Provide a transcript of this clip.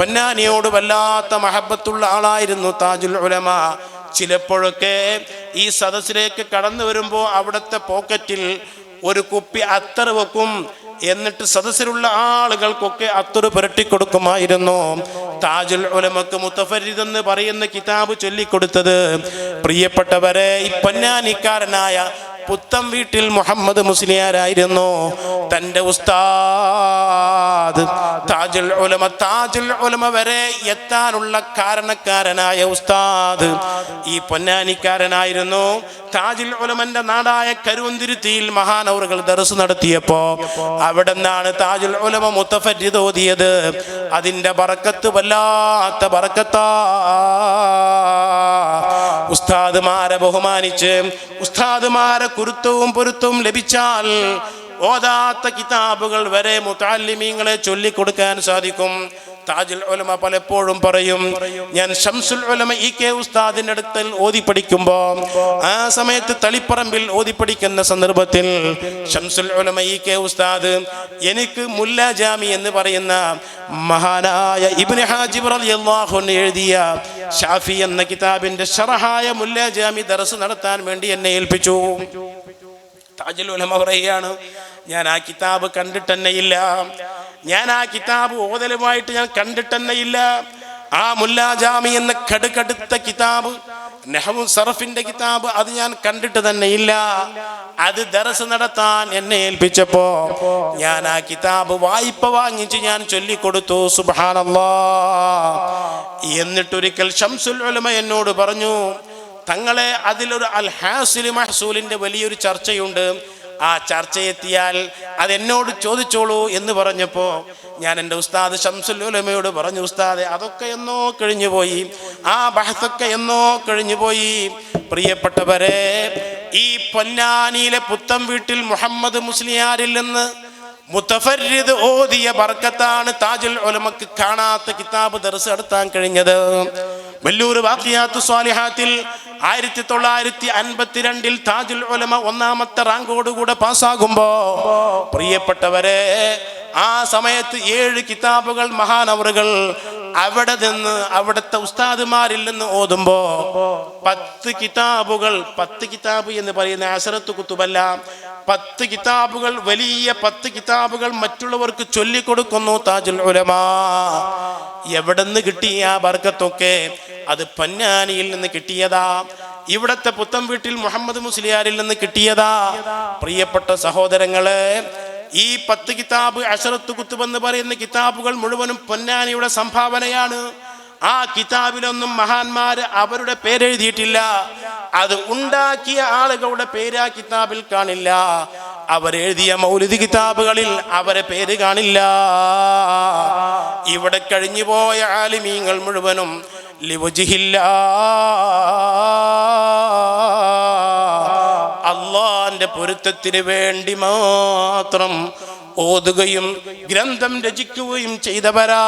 പൊന്നാനിയോട് വല്ലാത്ത മഹബത്തുള്ള ആളായിരുന്നു താജുൽ ഉലമ. ചിലപ്പോഴൊക്കെ ഈ സദസ്സിലേക്ക് കടന്നു വരുമ്പോൾ അവിടുത്തെ പോക്കറ്റിൽ ഒരു കുപ്പി അത്തർ വെക്കും. എന്നിട്ട് സദസ്സിലുള്ള ആളുകൾക്കൊക്കെ അത്തറ് പുരട്ടി കൊടുക്കുമായിരുന്നു. താജുൽ ഉലമക്ക് മുത്തഫരിതെന്ന് പറയുന്ന കിതാബ് ചൊല്ലിക്കൊടുത്തത് പ്രിയപ്പെട്ടവരെ ഈ പൊന്നാനിക്കാരനായ പുത്തം വീട്ടിൽ മുഹമ്മദ് മുസ്ലിയാരായിരുന്നു. തന്റെ ഉസ്താദ് താജുൽ ഉലമ താജുൽ ഉലമ വരെ എത്താനുള്ള കാരണക്കാരനായ ഉസ്താദ്. ഈ പൊന്നാനിക്കാരനായിരുന്നു. താജുൽ ഉലമന്റെ നാടായ കരുവന്തിരുത്തിയിൽ മഹാനവറുകൾ ദർസ് നടത്തിയപ്പോ അവിടെ നിന്നാണ് താജുൽ ഉലമ മുത്തഫരിദ് തോതിയത് അതിന്റെ പറക്കത്ത് വല്ലാത്ത പറക്കത്താ ഉസ്താദ്മാരെ ബഹുമാനിച്ച് ഉസ്താദ്മാരെ കുരുത്തവും പൊരുത്തവും ലഭിച്ചാൽ ഓതാത്ത കിതാബുകൾ വരെ മുത്താലിമീങ്ങളെ ചൊല്ലിക്കൊടുക്കാൻ സാധിക്കും. താജുൽ ഉലമ പലപ്പോഴും പറയും ഞാൻ ഷംസുൽ ഉലമ ഇ കെ ഉസ്താദിന്റെ അടുത്ത് ഓതി പഠിക്കുമ്പോൾ ആ സമയത്ത് തളിപ്പറമ്പിൽ ഓതി പഠിക്കുന്ന സന്ദർഭത്തിൽ ഷംസുൽ ഉലമ ഇ കെ ഉസ്താദ് എനിക്ക് മുല്ല ജാമി എന്ന് പറയുന്ന മഹാനായ ഇബ്നു ഹാജിബ് അൻഹു എഴുതിയ ഷാഫി എന്ന കിതാബിന്റെ ഷറഹായ മുല്ല ജാമി ദർസ് നടത്താൻ വേണ്ടി എന്നെ ഏൽപ്പിച്ചു. താജുൽ ഉലമ പറയുകയാണ് ഞാൻ ആ കിതാബ് കണ്ടിട്ടെന്നെയില്ല. ഞാൻ ആ കിതാബ് ഓതലുമായിട്ട് ഞാൻ കണ്ടിട്ടെന്നെയില്ല. ആ മുല്ലാജാമി എന്ന കടുകടുത്ത കിതാബ് നെഹവും സറഫിന്റെ കിതാബ് അത് ഞാൻ കണ്ടിട്ട് തന്നെ ഇല്ല അത് ദറസ് നടത്താൻ എന്നെ ഏൽപ്പിച്ചപ്പോ ഞാൻ ആ കിതാബ് വായ്പ വാങ്ങിച്ച് ഞാൻ ചൊല്ലിക്കൊടുത്തു. സുബാനല്ലാ എന്നിട്ടൊരിക്കൽ ഷംസുൽ ഉലമ എന്നോട് പറഞ്ഞു തങ്ങളെ അതിലൊരു അൽ ഹാസിലി മഹസൂലിന്റെ വലിയൊരു ചർച്ചയുണ്ട്. ആ ചർച്ചയെത്തിയാൽ അതെന്നോട് ചോദിച്ചോളൂ എന്ന് പറഞ്ഞപ്പോൾ ഞാൻ എന്റെ ഉസ്താദ് ഷംസുൽ ഉലമയോട് പറഞ്ഞു ഉസ്താദ് അതൊക്കെ എന്നോ കഴിഞ്ഞുപോയി ആ ബഹത്തൊക്കെ എന്നോ കഴിഞ്ഞുപോയി പ്രിയപ്പെട്ടവരെ ഈ പൊന്നാനിയിലെ പുത്തം വീട്ടിൽ മുഹമ്മദ് മുസ്ലിയാരിൽ നിന്ന് മുത്തഫരിദ് ഓതിയ ബർക്കത്താണ് താജുൽ ഒലമക്ക് കാണാത്ത കിതാബ് ദർസ് നടത്താൻ കഴിഞ്ഞത്. വല്ലൂർ വാക്കിയാത്ത് സ്വാലിഹാത്തിൽ ആയിരത്തി തൊള്ളായിരത്തി അൻപത്തിരണ്ടിൽ താജുൽ ഉലമ ഒന്നാമത്തെ റാങ്കോടുകൂടെ പാസ്സാകുമ്പോ പ്രിയപ്പെട്ടവരെ ആ സമയത്ത് ഏഴ് കിതാബുകൾ മഹാനവറുകൾ അവിടെ നിന്ന് അവിടുത്തെ ഉസ്താദുമാരിൽ നിന്ന് ഓതുമ്പോ പത്ത് കിതാബുകൾ പത്ത് കിതാബ് എന്ന് പറയുന്ന അസറത്ത് കുത്തുബല്ല പത്ത് കിതാബുകൾ വലിയ പത്ത് കിതാബുകൾ മറ്റുള്ളവർക്ക് ചൊല്ലിക്കൊടുക്കുന്നു താജുൽ ഉലമാ. എവിടെ നിന്ന് കിട്ടിയ ആ ബർക്കത്തൊക്കെ? അത് പൊന്നാനിയിൽ നിന്ന് കിട്ടിയതാ. ഇവിടത്തെ പുത്തം വീട്ടിൽ മുഹമ്മദ് മുസ്ലിയാരിൽ നിന്ന് കിട്ടിയതാ. പ്രിയപ്പെട്ട സഹോദരങ്ങളെ ഈ പത്ത് കിതാബ് അഷറത്ത് കുത്തുബെന്ന് പറയുന്ന കിതാബുകൾ മുഴുവനും പൊന്നാനിയുടെ സംഭാവനയാണ്. ആ കിതാബിലൊന്നും മഹാന്മാര് അവരുടെ പേരെഴുതിയിട്ടില്ല. അത് ഉണ്ടാക്കിയ ആളുകളുടെ പേര് ആ കിതാബിൽ കാണില്ല. അവരെഴുതിയ മൗലിദ് കിതാബുകളിൽ അവരെ പേര് കാണില്ല. ഇവിടെ കഴിഞ്ഞുപോയ ആലിമീങ്ങൾ മുഴുവനും അള്ളാന്റെ പൊരുത്തത്തിന് വേണ്ടി മാത്രം ഓതുകയും ഗ്രന്ഥം രചിക്കുകയും ചെയ്തവരാ.